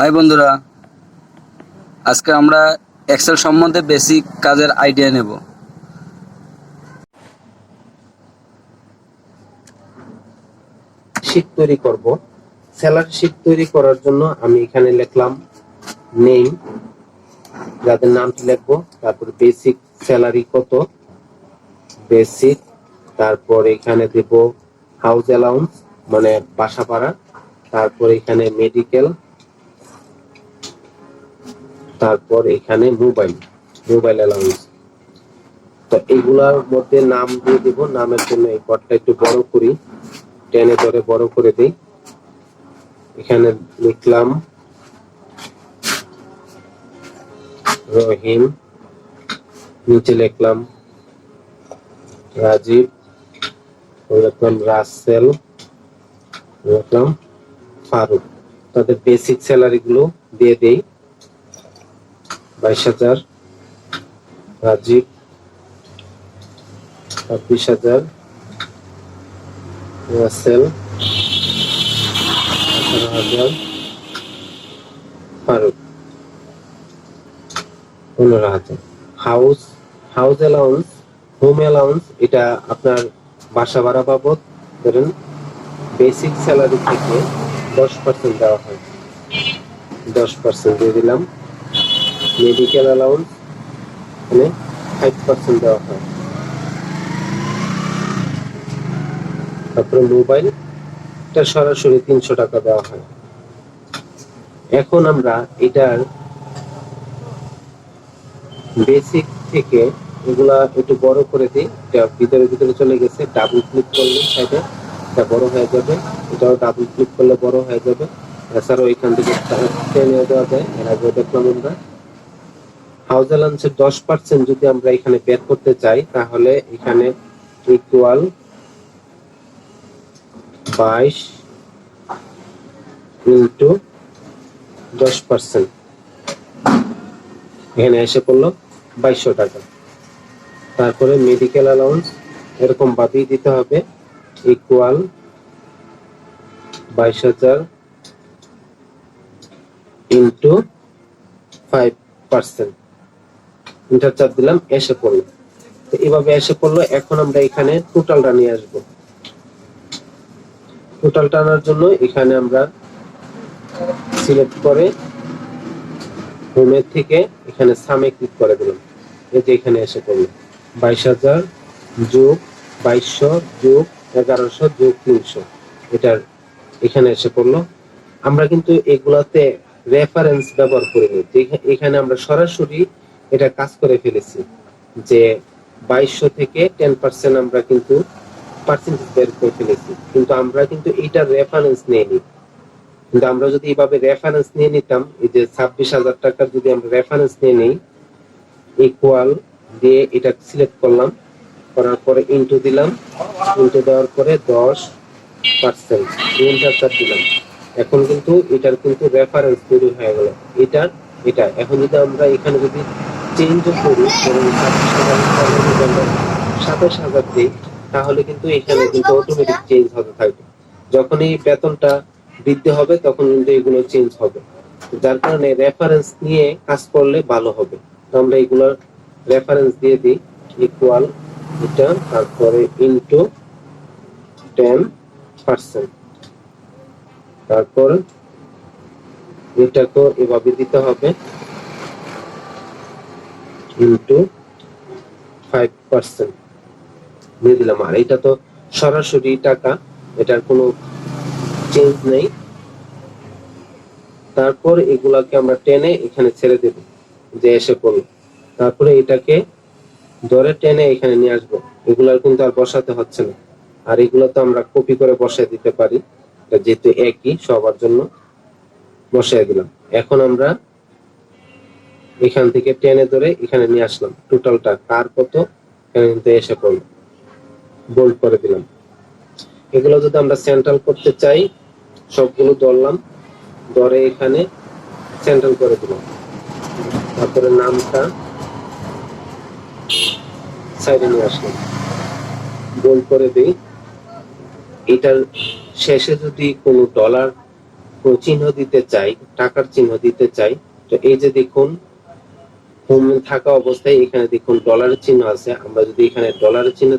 High বন্ধুরা, আজকে আমরা এক্সেল সম্বন্ধে বেসিক কাজের আইডিয়া নেব। শিট তৈরি করব। স্যালারি শিট তৈরি করার জন্য আমি এখানে লিখলাম নেম যাদের নামটি লিখব, তারপর বেসিক স্যালারি কত বেসিক তারপর এখানে দেব হাউস অ্যালাউন্স মানে বাসা ভাড়া, তারপর এখানে মেডিকেল তারপর এখানে মোবাইল মোবাইল অ্যালাউন্স তো এগুলার মধ্যে নাম দিয়ে দিব, নামের জন্য এই পদটা একটু বড় করি। টেনে ধরে বড় করে দিই। এখানে লিখলাম, রহিম। নিচে লিখলাম, রাজীব। লিখলাম, রাসেল। লিখলাম, ফারুক। তাদের বেসিক স্যালারি গুলো দিয়ে দেই। বাইশ হাজার, রাজীব ছাব্বিশ হাজার, রাসেল আঠারো হাজার, ফারুক পনেরো হাজার। House house allowance, home allowance, এটা আপনার বাসা ভাড়া বাবদ, ধরেন বেসিক স্যালারি থেকে দশ পার্সেন্ট দেওয়া হয়। দশ পার্সেন্ট দিয়ে দিলাম। মেডিকেল অ্যালাউন্স এখানে ফাইভ পার্সেন্ট দেওয়া হয়। তারপরে মোবাইল এটা সরাসরি তিনশো টাকা দেওয়া হয়। এখন আমরা এটার বেসিক থেকে এগুলা একটু বড় করে দিই, এটা ভিতরে ভিতরে চলে গেছে ডাবল ক্লিক করলে সাইডে এটা বড় হয়ে যাবে, এটাও ডাবল ক্লিক করলে বড় হয়ে যাবে। এছাড়াও এখান থেকে টেনে দেওয়া যায়, এর আগে দেখলাম আমরা। হাউস অ্যালাউন্সের দশ পার্সেন্ট যদি আমরা এখানে বের করতে চাই, তাহলে এখানে ইকুয়াল বাইশ ইন্টু দশ পার্সেন্ট এখানে এসে পড়ল বাইশশো টাকা। তারপরে মেডিকেল অ্যালাউন্স এরকম ভাবেই দিতে হবে। ইকুয়াল বাইশ হাজার ইন্টু ফাইভ পার্সেন্ট ইন্টার চাপ দিলাম, এসে পড়ল। তো এভাবে এসে পড়ল, এখন আমরা এখানে টোটালটা নিয়ে আসব। টোটাল টানার জন্য এখানে আমরা সিলেক্ট করে হোমের থেকে এখানে সামে ক্লিক করে দিলাম। এই যে এখানে এসে পড়ল। বাইশ হাজার যোগ বাইশশো যোগ এগারোশো যোগ তিনশো। এটার এখানে এসে পড়ল। আমরা কিন্তু এগুলাতে রেফারেন্স ব্যবহার করিনি। এখানে আমরা সরাসরি এটা কাজ করে ফেলেছি যে বাইশশো থেকে টেন পার্সেন্ট আমরা কিন্তু পার্সেন্টেজ বের করে ফেলেছি। কিন্তু আমরা কিন্তু এইটার রেফারেন্স নিইনি। কিন্তু আমরা যদি এইভাবে রেফারেন্স নিয়ে নিতাম, এই যে ছাব্বিশ হাজার টাকার যদি আমরা রেফারেন্স নিয়ে নিই ইকুয়াল দিয়ে এটা সিলেক্ট করলাম, করার পরে ইনটু দিলাম ইনটু দেওয়ার পরে দশ পার্সেন্ট দিলাম। এখন কিন্তু এটার কিন্তু রেফারেন্স তৈরি হয়ে গেল। এটার এটা, এখন যদি আমরা এখানে যদি ছাব্বিশ টাকা সাতাশ হাজার দিই তাহলে কিন্তু এখানে কিন্তু অটোমেটিক চেঞ্জ হতে থাকবে যখনই বেতনটা বৃদ্ধি হবে, তখন কিন্তু এগুলো চেঞ্জ হবে। যার কারণে রেফারেন্স নিয়ে কাজ করলে ভালো হবে। আমরা এগুলোর রেফারেন্স দিয়ে দিই ইকুয়াল এটা তারপরে ইনটু টেন পার্সেন্ট তারপর এটাকেও এভাবে দিতে হবে। ইনটু ফাইভ পার্সেন্ট দিয়ে দিলাম। আর এটা তো সরাসরি টাকা, এটার কোনো চেঞ্জ নেই। তারপর এগুলাকে আমরা টেনে এখানে ছেড়ে দেব, যে এসে পড়ল। তারপরে এটাকে ধরে টেনে এখানে নিয়ে আসব। এগুলার কিন্তু আর বসাতে হচ্ছে না। আর এগুলো তো আমরা কপি করে বসায় দিতে পারি। যেহেতু একই, সবার জন্য বসায় দিলাম। এখন আমরা এখান থেকে টেনে ধরে এখানে নিয়ে আসলাম। টোটালটা কার কত? এখানে কিন্তু এসে পড়ল বোল্ড করে দিলাম। এগুলো যদি আমরা সেন্ট্রাল করতে চাই, সবগুলো ধরলাম, ধরে এখানে সেন্ট্রাল করে দিলাম। তারপরে নামটা সাইডে নিয়ে আসলাম। বোল্ড করে দিই। এটার শেষে যদি কোনো ডলার চিহ্ন দিতে চাই, টাকার চিহ্ন দিতে চাই, তো এই যে দেখুন হোম থাকা অবস্থায় এখানে দেখুন ডলারের চিহ্ন আছে। আমরা যদি এখানে ডলারের চিহ্ন